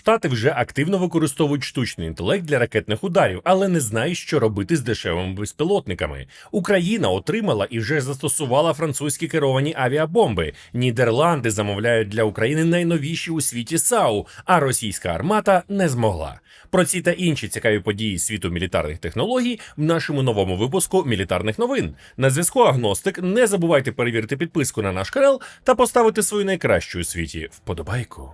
Штати вже активно використовують штучний інтелект для ракетних ударів, але не знають, що робити з дешевими безпілотниками. Україна отримала і вже застосувала французькі керовані авіабомби. Нідерланди замовляють для України найновіші у світі САУ, а російська армата не змогла. Про ці та інші цікаві події світу мілітарних технологій в нашому новому випуску мілітарних новин. На зв'язку Агностик. Не забувайте перевірити підписку на наш канал та поставити свою найкращу у світі вподобайку.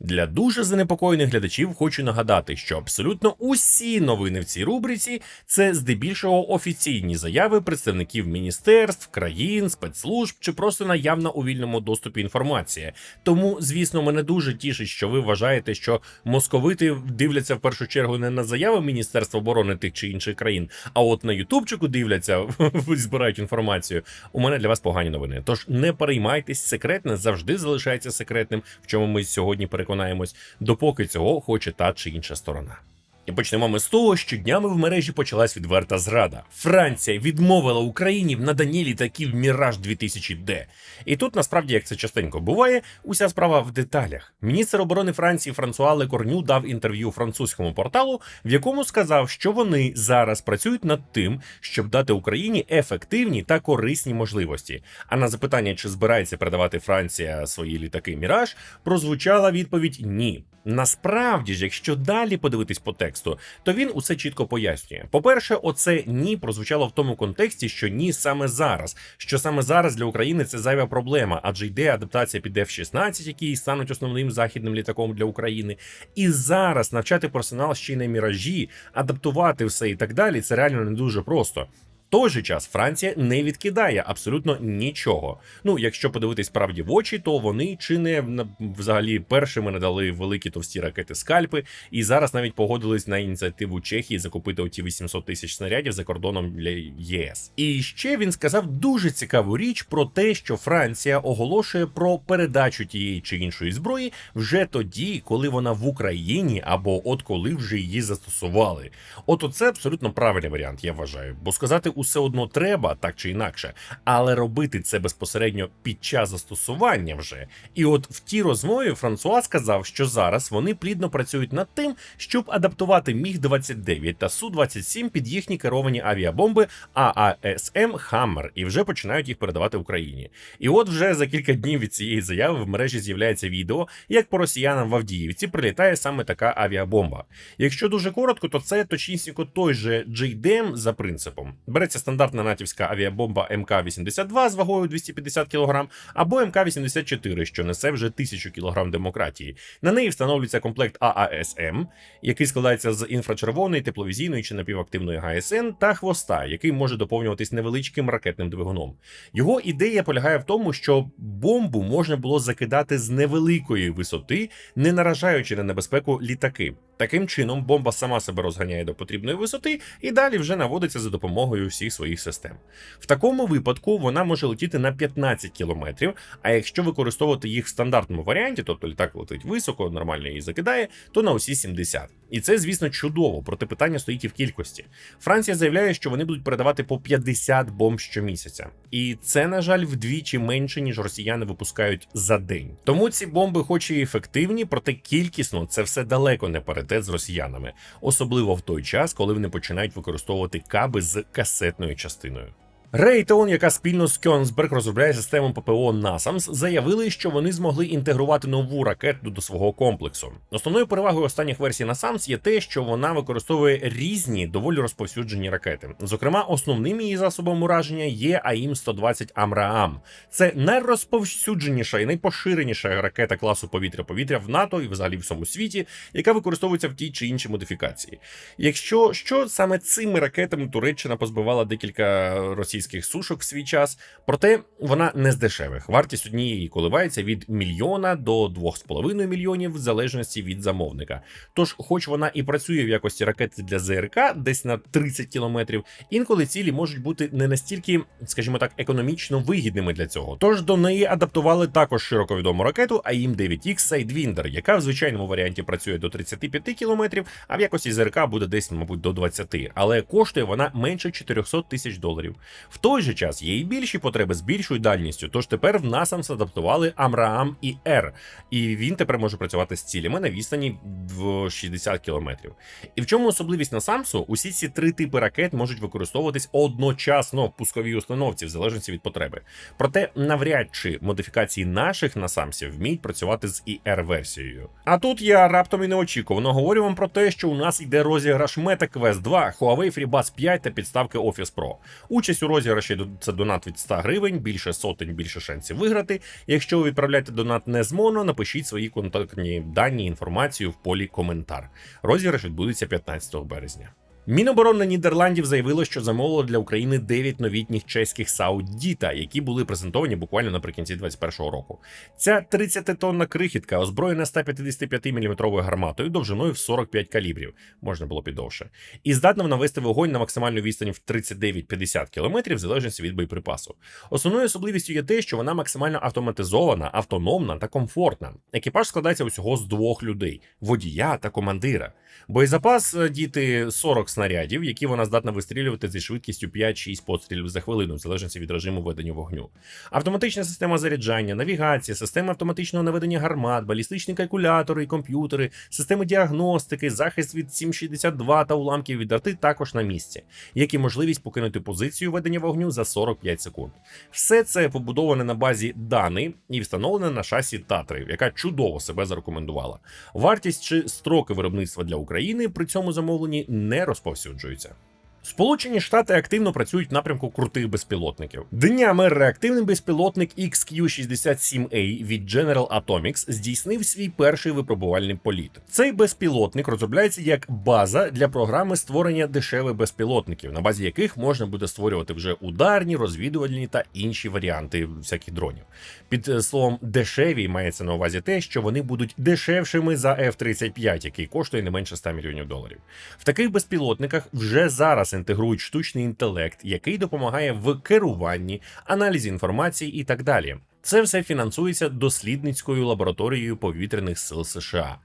Для дуже занепокоєних глядачів хочу нагадати, що абсолютно усі новини в цій рубриці це здебільшого офіційні заяви представників міністерств, країн, спецслужб чи просто наявна у вільному доступі інформація. Тому, звісно, мене дуже тішить, що ви вважаєте, що московити дивляться в першу чергу не на заяви Міністерства оборони тих чи інших країн, а от на Ютубчику дивляться, збирають інформацію. У мене для вас погані новини. Тож не переймайтесь, секретне завжди залишається секретним, в чому ми сьогодні переконаємось, допоки цього хоче та чи інша сторона. І почнемо ми з того, що днями в мережі почалась відверта зрада. Франція відмовила Україні в наданні літаків Міраж 2000D. І тут насправді, як це частенько буває, уся справа в деталях. Міністр оборони Франції Франсуа Лекорню дав інтерв'ю французькому порталу, в якому сказав, що вони зараз працюють над тим, щоб дати Україні ефективні та корисні можливості. А на запитання, чи збирається передавати Франція свої літаки Міраж, прозвучала відповідь ні. Насправді ж, якщо далі подивитись по тексту, то він усе чітко пояснює. По-перше, оце ні прозвучало в тому контексті, що ні саме зараз. Що саме зараз для України це зайва проблема, адже йде адаптація під F-16, які стануть основним західним літаком для України. І зараз навчати персонал ще й на міражі, адаптувати все і так далі. Це реально не дуже просто. Той же час Франція не відкидає абсолютно нічого. Ну, якщо подивитись справді в очі, то вони чи не взагалі першими надали великі товсті ракети скальпи, і зараз навіть погодились на ініціативу Чехії закупити оті 800 тисяч снарядів за кордоном для ЄС. І ще він сказав дуже цікаву річ про те, що Франція оголошує про передачу тієї чи іншої зброї вже тоді, коли вона в Україні, або от коли вже її застосували. От оце абсолютно правильний варіант, я вважаю. Бо сказати усе одно треба, так чи інакше, але робити це безпосередньо під час застосування вже. І от в тій розмові Франсуа сказав, що зараз вони плідно працюють над тим, щоб адаптувати Міг 29 та Су 27 під їхні керовані авіабомби ААСМ Хаммер і вже починають їх передавати Україні. І от вже за кілька днів від цієї заяви в мережі з'являється відео, як по росіянам в Авдіївці прилітає саме така авіабомба. Якщо дуже коротко, то це точнісінько той же JDM за принципом. Береться стандартна натівська авіабомба МК-82 з вагою 250 кг або МК-84, що несе вже 1000 кг демократії. На неї встановлюється комплект ААСМ, який складається з інфрачервоної, тепловізійної чи напівактивної ГСН та хвоста, який може доповнюватись невеличким ракетним двигуном. Його ідея полягає в тому, що бомбу можна було закидати з невеликої висоти, не наражаючи на небезпеку літаки. Таким чином, бомба сама себе розганяє до потрібної висоти і далі вже наводиться за допомогою всіх своїх систем. В такому випадку вона може летіти на 15 кілометрів. А якщо використовувати їх в стандартному варіанті, тобто літак летить високо, нормально її закидає, то на усі 70. І це, звісно, чудово, проте питання стоїть і в кількості. Франція заявляє, що вони будуть передавати по 50 бомб щомісяця, і це, на жаль, вдвічі менше ніж росіяни випускають за день. Тому ці бомби, хоч і ефективні, проте кількісно це все далеко не паритет з росіянами, особливо в той час, коли вони починають використовувати каби з касетною частиною. Рейтон, яка спільно з Кьонсберг розробляє систему ППО NASAMS, заявили, що вони змогли інтегрувати нову ракету до свого комплексу. Основною перевагою останніх версій NASAMS є те, що вона використовує різні доволі розповсюджені ракети. Зокрема, основним її засобом ураження є АІМ 120 Амраам. Це найрозповсюдженіша і найпоширеніша ракета класу повітря-повітря в НАТО і взагалі в всьому світі, яка використовується в тій чи іншій модифікації. Якщо що саме цими ракетами Туреччина позбивала декілька російських сушок в свій час, проте вона не з дешевих. Вартість однієї коливається від мільйона до 2,5 мільйонів в залежності від замовника. Тож, хоч вона і працює в якості ракети для ЗРК, десь на 30 кілометрів, інколи цілі можуть бути не настільки, скажімо так, економічно вигідними для цього. Тож до неї адаптували також широко відому ракету AIM 9X Sidewinder, яка в звичайному варіанті працює до 35 кілометрів, а в якості ЗРК буде десь, мабуть, до 20. Але коштує вона менше 400 тисяч доларів. В той же час є і більші потреби з більшою дальністю. Тож тепер в NASAMS адаптували Амраам і Р, і він тепер може працювати з цілями на відстані в 60 кілометрів. І в чому особливість NASAMS? Усі ці три типи ракет можуть використовуватись одночасно в пусковій установці, в залежності від потреби. Проте навряд чи модифікації наших NASAMS вміють працювати з IR-версією. А тут я раптом і неочікувано говорю вам про те, що у нас йде розіграш Meta Quest 2, Huawei FreeBuds 5 та підставки Office Pro. Участь у розіграші це донат від 100 гривень, більше сотень, більше шансів виграти. Якщо ви відправляєте донат не з моно, напишіть свої контактні дані, інформацію в полі коментар. Розіграш відбудеться 15 березня. Міноборони Нідерландів заявило, що замовило для України 9 новітніх чеських Саудіта, які були презентовані буквально наприкінці 2021 року. Ця 30-тонна крихітка озброєна 155 мм гарматою довжиною в 45 калібрів, можна було підовше, і здатна навести вогонь на максимальну відстань в 39-50 км в залежності від боєприпасу. Основною особливістю є те, що вона максимально автоматизована, автономна та комфортна. Екіпаж складається усього з двох людей: водія та командира. Боєзапас е, діти 40 снарядів, які вона здатна вистрілювати зі швидкістю 5-6 пострілів за хвилину, в залежності від режиму ведення вогню. Автоматична система заряджання, навігація, система автоматичного наведення гармат, балістичні калькулятори і комп'ютери, системи діагностики, захист від 7,62 та уламків від арти також на місці, як і можливість покинути позицію ведення вогню за 45 секунд. Все це побудоване на базі Дани і встановлене на шасі Татри, яка чудово себе зарекомендувала. Вартість чи строки виробництва для України при цьому замовленні не розповсюджуються. Сполучені Штати активно працюють в напрямку крутих безпілотників. Днями реактивний безпілотник XQ-67A від General Atomics здійснив свій перший випробувальний політ. Цей безпілотник розробляється як база для програми створення дешевих безпілотників, на базі яких можна буде створювати вже ударні, розвідувальні та інші варіанти всяких дронів. Під е, словом дешеві мається на увазі те, що вони будуть дешевшими за F-35, який коштує не менше 100 мільйонів доларів. В таких безпілотниках вже зараз інтегрують штучний інтелект, який допомагає в керуванні, аналізі інформації і так далі. Це все фінансується дослідницькою лабораторією повітряних сил США.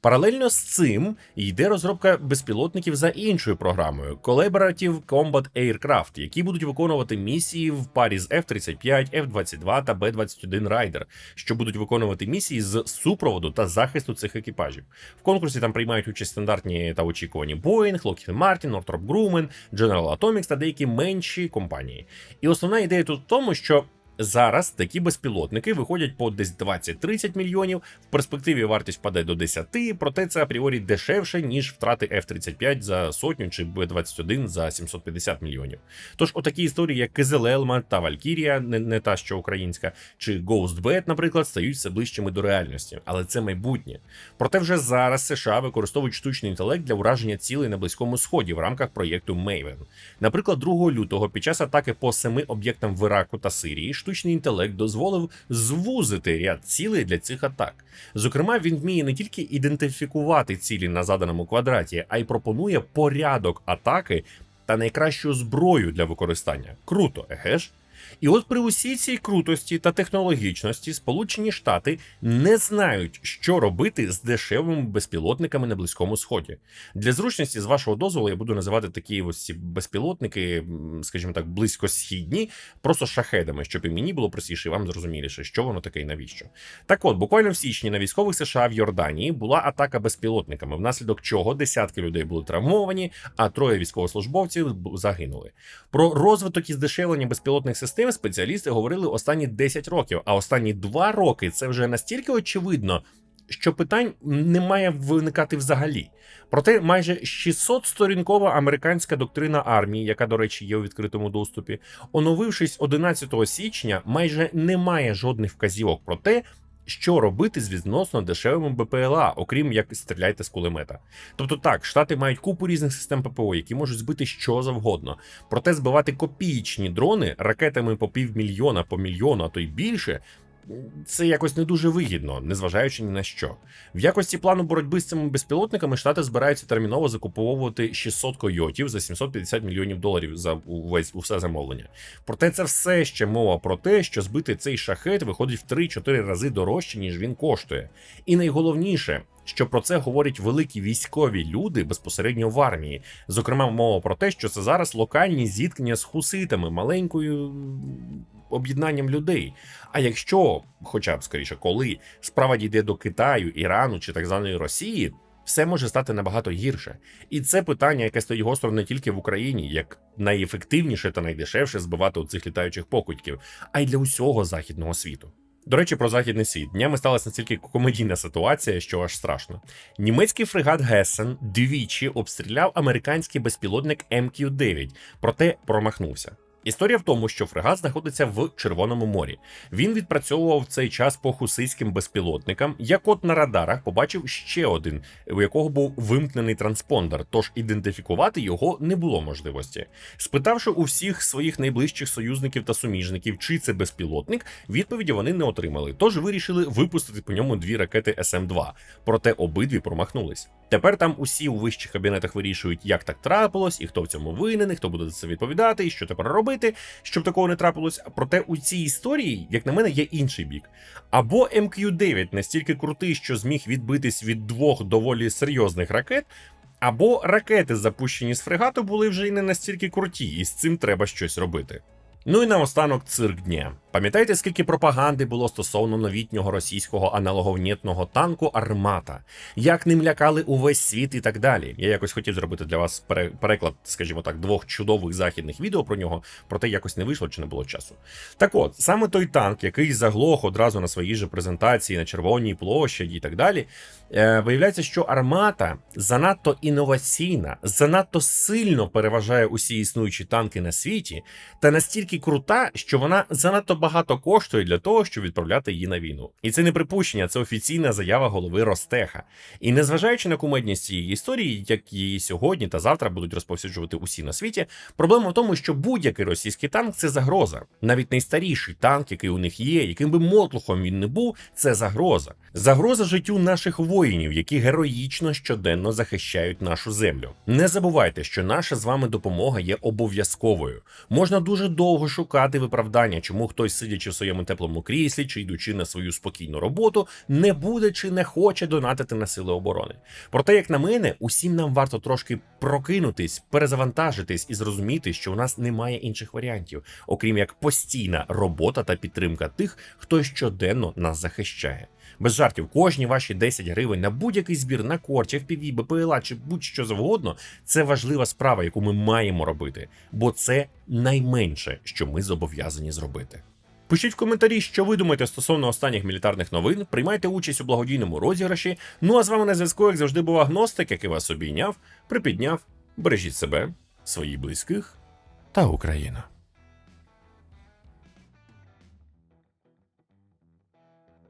Паралельно з цим йде розробка безпілотників за іншою програмою Collaborative Combat Aircraft, які будуть виконувати місії в парі з F-35, F-22 та B-21 Raider, що будуть виконувати місії з супроводу та захисту цих екіпажів. В конкурсі там приймають участь стандартні та очікувані Boeing, Lockheed Martin, Northrop Grumman, General Atomics та деякі менші компанії. І основна ідея тут в тому, що Зараз такі безпілотники виходять по десь 20-30 мільйонів. В перспективі вартість паде до 10, проте це апріорі дешевше, ніж втрати F-35 за сотню чи B-21 за 750 мільйонів. Тож отакі історії, як Кизелелма та Валькірія, не, не та що українська, чи Ghostbed, наприклад, стають все ближчими до реальності, але це майбутнє. Проте вже зараз США використовують штучний інтелект для ураження цілей на близькому сході в рамках проєкту Maven. Наприклад, 2 лютого під час атаки по семи об'єктам в Іраку та Сирії штучний інтелект дозволив звузити ряд цілей для цих атак. Зокрема, він вміє не тільки ідентифікувати цілі на заданому квадраті, а й пропонує порядок атаки та найкращу зброю для використання. Круто, еге ж? І от при усій цій крутості та технологічності Сполучені Штати не знають, що робити з дешевими безпілотниками на Близькому Сході. Для зручності, з вашого дозволу, я буду називати такі ось ці безпілотники, скажімо так, близькосхідні, просто шахедами, щоб і мені було простіше, і вам зрозуміліше, що воно таке і навіщо. Так от, буквально в січні на військових США в Йорданії була атака безпілотниками, внаслідок чого десятки людей були травмовані, а троє військовослужбовців загинули. Про розвиток і здешевлення безпілотних систем спеціалісти говорили останні 10 років, а останні 2 роки це вже настільки очевидно. Що питань не має виникати взагалі. Проте майже 600-сторінкова американська доктрина армії, яка, до речі, є у відкритому доступі, оновившись 11 січня, майже не має жодних вказівок про те, що робити з відносно дешевими БПЛА, окрім як стріляйте з кулемета. Тобто так, штати мають купу різних систем ППО, які можуть збити що завгодно. Проте збивати копієчні дрони ракетами по півмільйона, по мільйону, а то й більше. Це якось не дуже вигідно, незважаючи ні на що. В якості плану боротьби з цими безпілотниками штати збираються терміново закуповувати 600 койотів за 750 мільйонів доларів за увесь усе замовлення. Проте це все ще мова про те, що збити цей шахет виходить в 3-4 рази дорожче, ніж він коштує. І найголовніше. Що про це говорять великі військові люди безпосередньо в армії. Зокрема, мова про те, що це зараз локальні зіткнення з хуситами, маленькою об'єднанням людей. А якщо, хоча б скоріше, коли справа дійде до Китаю, Ірану чи так званої Росії, все може стати набагато гірше. І це питання, яке стоїть гостро не тільки в Україні, як найефективніше та найдешевше збивати у цих літаючих покидьків, а й для усього західного світу. До речі, про західний світ днями сталася настільки комедійна ситуація, що аж страшно. Німецький фрегат Гессен двічі обстріляв американський безпілотник МК-9, проте промахнувся. Історія в тому, що фрегат знаходиться в Червоному морі. Він відпрацьовував цей час по хусейським безпілотникам. Як от на радарах побачив ще один, у якого був вимкнений транспондер, тож ідентифікувати його не було можливості. Спитавши у всіх своїх найближчих союзників та суміжників, чи це безпілотник, відповіді вони не отримали, тож вирішили випустити по ньому дві ракети СМ-2. Проте обидві промахнулись. Тепер там усі у вищих кабінетах вирішують, як так трапилось, і хто в цьому винен, і хто буде за це відповідати, і що тепер робити, щоб такого не трапилось. Проте у цій історії, як на мене, є інший бік. Або МК-9 настільки крутий, що зміг відбитись від двох доволі серйозних ракет. Або ракети, запущені з фрегату, були вже й не настільки круті, і з цим треба щось робити. Ну і наостанок цирк дня. Пам'ятаєте, скільки пропаганди було стосовно новітнього російського аналоговнітного танку Армата, як ним лякали увесь світ і так далі. Я якось хотів зробити для вас переклад, скажімо так, двох чудових західних відео про нього, проте якось не вийшло чи не було часу. Так от, саме той танк, який заглох одразу на своїй же презентації на Червоній площаді і так далі, е, виявляється, що армата занадто інноваційна, занадто сильно переважає усі існуючі танки на світі, та настільки крута, що вона занадто багато коштує для того, щоб відправляти її на війну. І це не припущення, це офіційна заява голови Ростеха. І незважаючи на кумедність цієї історії, як її сьогодні та завтра будуть розповсюджувати усі на світі, проблема в тому, що будь-який російський танк це загроза. Навіть найстаріший танк, який у них є, яким би мотлухом він не був, це загроза. Загроза життю наших воїнів, які героїчно щоденно захищають нашу землю. Не забувайте, що наша з вами допомога є обов'язковою. Можна дуже довго шукати виправдання, чому хтось, сидячи в своєму теплому кріслі чи йдучи на свою спокійну роботу, не буде чи не хоче донатити на сили оборони. Проте, як на мене, усім нам варто трошки прокинутись, перезавантажитись і зрозуміти, що у нас немає інших варіантів, окрім як постійна робота та підтримка тих, хто щоденно нас захищає. Без жартів, кожні ваші 10 гривень на будь-який збір на корч, FPV, БПЛА чи будь-що завгодно, це важлива справа, яку ми маємо робити, бо це найменше, що ми зобов'язані зробити. Пишіть в коментарі, що ви думаєте стосовно останніх мілітарних новин. Приймайте участь у благодійному розіграші. Ну а з вами на зв'язку, як завжди, був агностик, який вас обійняв, припідняв. Бережіть себе, своїх близьких та Україну.